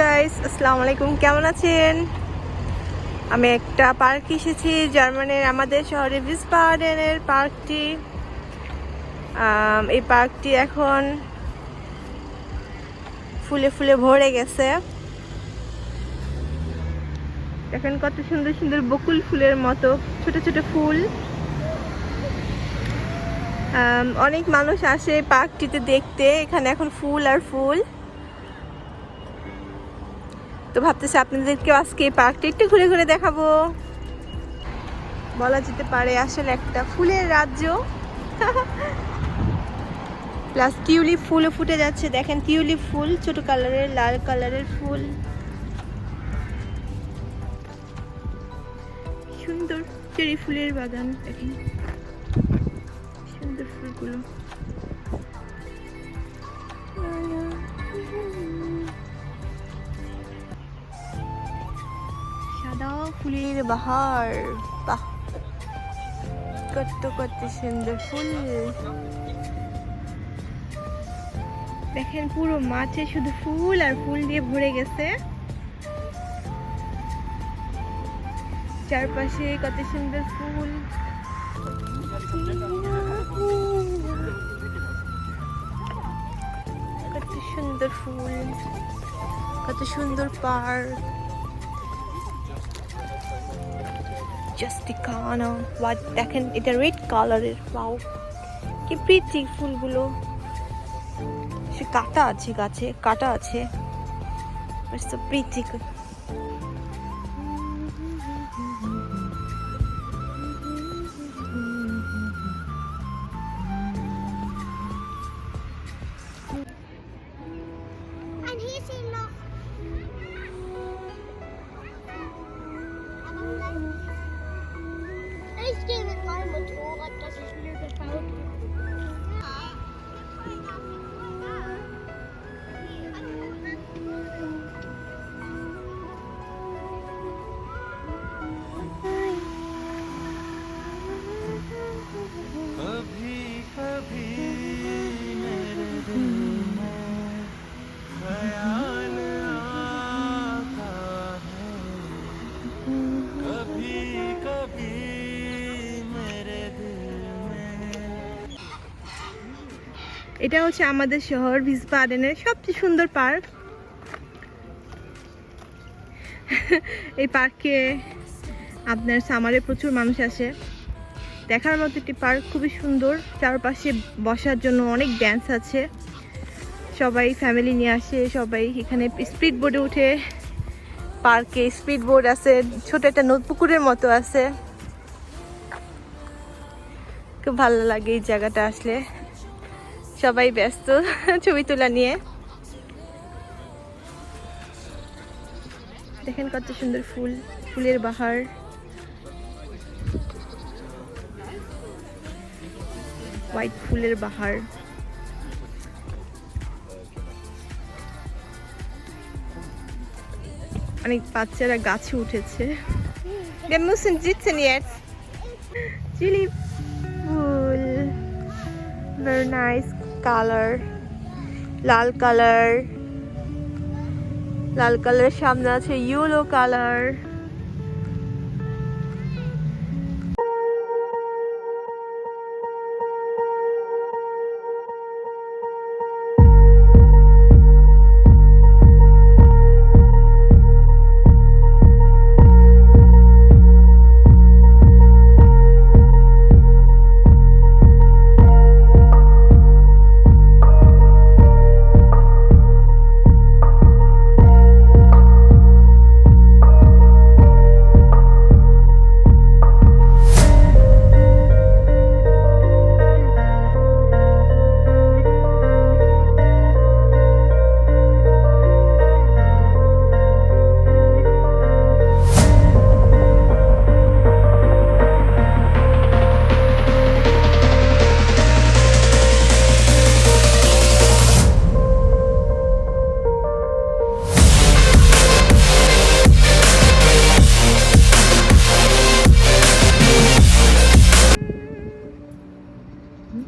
Guys আসসালামু আলাইকুম। কেমন আছেন? আমি একটা পার্ক এসেছি জার্মানির আমাদের শহরে ভিসবার্ডেনের পার্কটি। এই পার্কটি এখন ফুলে ফুলে ভরে গেছে। দেখেন কত সুন্দর সুন্দর বকুল ফুলের মতো, ছোট ছোট ফুল। অনেক মানুষ আসে পার্কটিতে দেখতে, এখানে এখন ফুল আর ফুল। তো ভাবতেছি আপনাদেরকে আজকে এই পার্কটা একটু ঘুরে ঘুরে দেখাবো। বলা যেতে পারে আসলে একটা ফুলের রাজ্য। প্লাস টিউলিপ ফুলও ফুটে যাচ্ছে। দেখেন টিউলিপ ফুল, ছোট কালারের, লাল কালারের ফুল। সুন্দর চেরি ফুলের বাগান, দেখেন। সুন্দর ফুলগুলো। সাদা ফুলের বাহার, বাহ! কত কত সুন্দর ফুল। দেখেন পুরো মাঠে শুধু ফুল আর ফুল দিয়ে ভরে গেছে। চারপাশে কত সুন্দর ফুল। কত সুন্দর ফুল, কত সুন্দর পার্ক জাস্টিকানা দেখেন, এটা রেড কালারের পাও কি প্রীতি ফুলগুলো। সে কাটা আছে গাছে কাটা আছে। পৃথিক এটা হচ্ছে আমাদের শহর ভিসবাডেনের সবচেয়ে সুন্দর পার্ক। এই পার্কে আপনার সামারে প্রচুর মানুষ আসে। দেখার মতো একটি পার্ক, খুবই সুন্দর। চারপাশে বসার জন্য অনেক ব্যাঞ্চ আছে। সবাই ফ্যামিলি নিয়ে আসে, সবাই এখানে স্পিড বোর্ডে উঠে। পার্কে স্পিড বোর্ড আছে, ছোট একটা নদ পুকুরের মতো আছে। খুব ভালো লাগে এই জায়গাটা আসলে। সবাই ব্যস্ত ছবি তোলা নিয়ে। দেখেন কত সুন্দর ফুল, ফুলের বাহার। হোয়াইট ফুলের বাহার। অনেক বাচ্চারা গাছে উঠেছে। Wir müssen sitzen jetzt. Color লাল কালার লাল কালারের সামনে আছে ইয়েলো কালার।